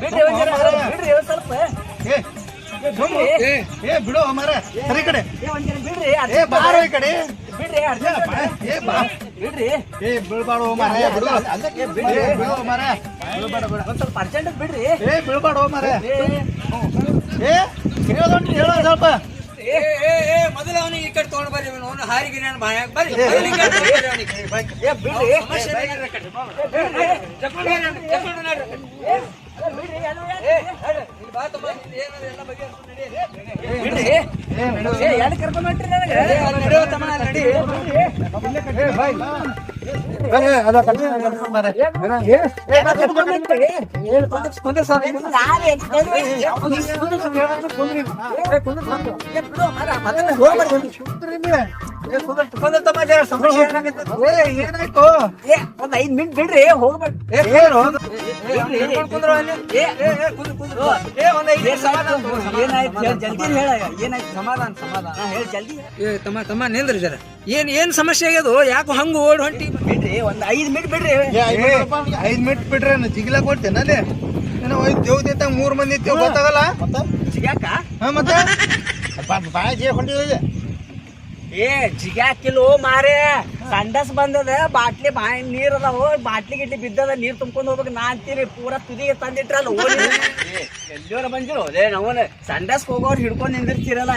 ಬಿಡ್ರಿ ಸ್ವಲ್ಪ ಬಿಡು ಮರ ಸರಿ ಕಡೆ. ಏ ಬಾರೋ ಈ ಕಡೆ ಬಿಡ್ರಿ ಏ ಬಾ ಬಿಡ್ರಿ ಏ ಬಿಳ್ಬಾಡೋ ಮರ ಬಿಡು ಬಿಡ್ರಿ ಬಿಡು ಮರ ಬೀಳ್ಬೇಡ ಬೇಡ ಒಂದ್ ಸ್ವಲ್ಪ ಅರ್ಜೆಂಟ್ ಬಿಡ್ರಿ ಏ ಬಿಳ್ಬಾಡೋ ಮರ ಏ, ಹೇಳೋ ಸ್ವಲ್ಪ ಏ ಏ ಏ ಮೊದಲು ಅವನಿಗೆ ಈ ಕಡೆ ತೊಗೊಂಡು ಬರ್ರಿ ಅವನು ಹಾರಿಗೆ ನಾನು ಬಾಯಾಗ ಬರ್ರಿ. ಏ ಬಿಡ್ರಿ ಸಮಸ್ಯೆ ಬಿಡ್ರಿ. ಬಿಡ್ರಿ ಏ ಏ ಏ, ಏನಾಯ್ತು ಒಂದ್ ಐದ್ ಮಿನಿಟ್ ಬಿಡ್ರಿ ಏ, ಬಿಡ್ರಿ. ಏ, ಏ, ಏ. ಏ, ಜಲ್ದಿ ಹೇಳ ಏನಾಯ್ತು ಸಮಾಧಾನ ಸಮಾಧಾನ ಹೇಳಿ ಜಲ್ದಿ ಏ ತಮ್ಮ ತಮ್ಮ ನಿಂದ್ರಿ ಜರ ಏನ್ ಏನ್ ಸಮಸ್ಯೆ ಆಗ್ಯದು ಯಾಕೆ ಹಂಗ ಓಡ್ ಹೊಂಟಿ ಬಿಡ್ರಿ ಒಂದ್ ಐದ್ ಮಿನಿಟ್ ಬಿಡ್ರಿ ಐದು ಮಿನಿಟ್ ಬಿಟ್ರೆ ಜಿಗಿಲ ಕೊಡ್ತೇನೆ ಅಲ್ಲಿ ಏನೋ ಮೂರ್ ಮಂದಿ ಗೊತ್ತಾಗಲ್ಲ ಜಿಗ್ಯಾಕ ಹಾ ಮತ್ತೆ ಬಾಯ್ ಜೇ ಹೊಂಟಿದೆ ಏ ಜಿಗ್ಯಾಕಿಲ್ಲೋ ಮಾರೇ? ಸಂಡಸ್ ಬಂದದ, ಬಾಟ್ಲಿ ಬಾಯಿ ನೀರ್ ಅದಾವ, ಬಾಟ್ಲಿ ಗಿಟ್ಲಿ ಬಿದ್ದದ, ನೀರ್ ತುಂಬ್ಕೊಂಡ್ ಹೋಗ್ಬೇಕು ನಾ ಅಂತೀರಿ ಪೂರಾ ತುದಿಗೆ ತಂದಿಟ್ರಲ್ಲ ಎಲ್ಲಿಯೋರ ಬಂದಿರೋ? ಅದೇ ನಾವು ಸಂಡಸ್ ಹೋಗೋರು ಹಿಡ್ಕೊಂಡು ನಿಂದಿರ್ತೀರಲ್ಲ.